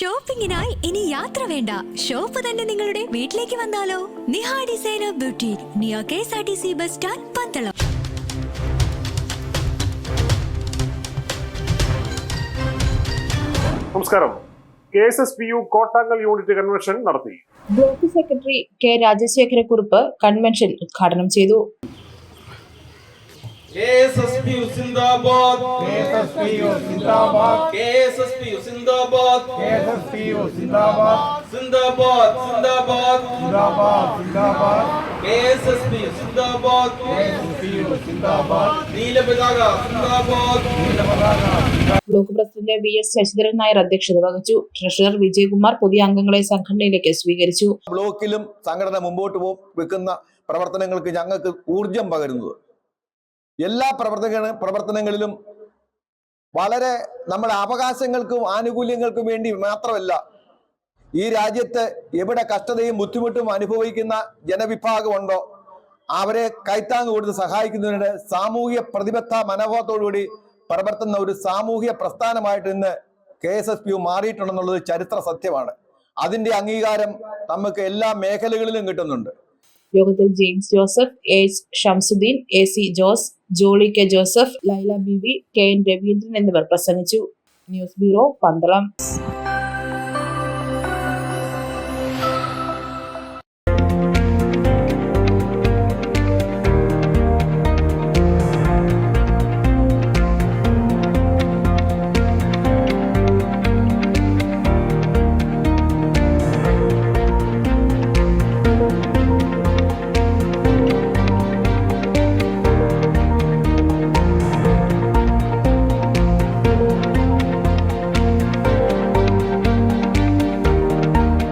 ഷോപ്പിംഗിനായി ഇനി യാത്ര വേണ്ട. ഷോപ്പ് തന്നെ നിങ്ങളുടെ വീട്ടിലേക്ക് വന്നാലോ? Niha designer beauty neo K S R T C bus stand Pandalam. നമസ്കാരം. K S S P U Kottangal unit convention നടത്തി. Block secretary K Rajasekharakurup convention ഉദ്ഘാടനം ചെയ്തു. KSSPU Zindabad KSSPU Zindabad KSSPU Zindabad KSSPU Zindabad Zindabad Zindabad Zindabad Zindabad KSSPU Zindabad KSSPU Zindabad നീല പതാക Zindabad block president V S Sasidharan Nair അധ്യക്ഷത വഹിച്ചു treasurer Vijayakumar പുതിയ അംഗങ്ങളെ സംഘടനയിലേക്ക് സ്വീകരിച്ചു ബ്ലോക്കിലും സംഘടന മുമ്പോട്ട് വെക്കുന്ന പ്രവർത്തനങ്ങൾക്ക് ഞങ്ങൾക്ക് ഊർജം പകരുന്നത് എല്ലാ പ്രവർത്തക പ്രവർത്തനങ്ങളിലും വളരെ നമ്മുടെ അവകാശങ്ങൾക്കും ആനുകൂല്യങ്ങൾക്കും വേണ്ടി മാത്രമല്ല ഈ രാജ്യത്ത് എവിടെ കഷ്ടതയും ബുദ്ധിമുട്ടും അനുഭവിക്കുന്ന ജനവിഭാഗമുണ്ടോ അവരെ കൈത്താങ് കൊടുത്ത് സഹായിക്കുന്നതിന് സാമൂഹ്യ പ്രതിബദ്ധ മനോഭാവത്തോടുകൂടി പ്രവർത്തുന്ന ഒരു സാമൂഹ്യ പ്രസ്ഥാനമായിട്ട് ഇന്ന് കെ എസ് എസ് പി മാറിയിട്ടുണ്ടെന്നുള്ളത് ചരിത്ര സത്യമാണ്. അതിന്റെ അംഗീകാരം നമുക്ക് എല്ലാ മേഖലകളിലും കിട്ടുന്നുണ്ട്. യോഗത്തിൽ James Joseph H Shamsuddin A C Jose Jolly K Joseph Laila Bibi K N Raveendran എന്നിവർ പ്രസംഗിച്ചു. News bureau Pandalam.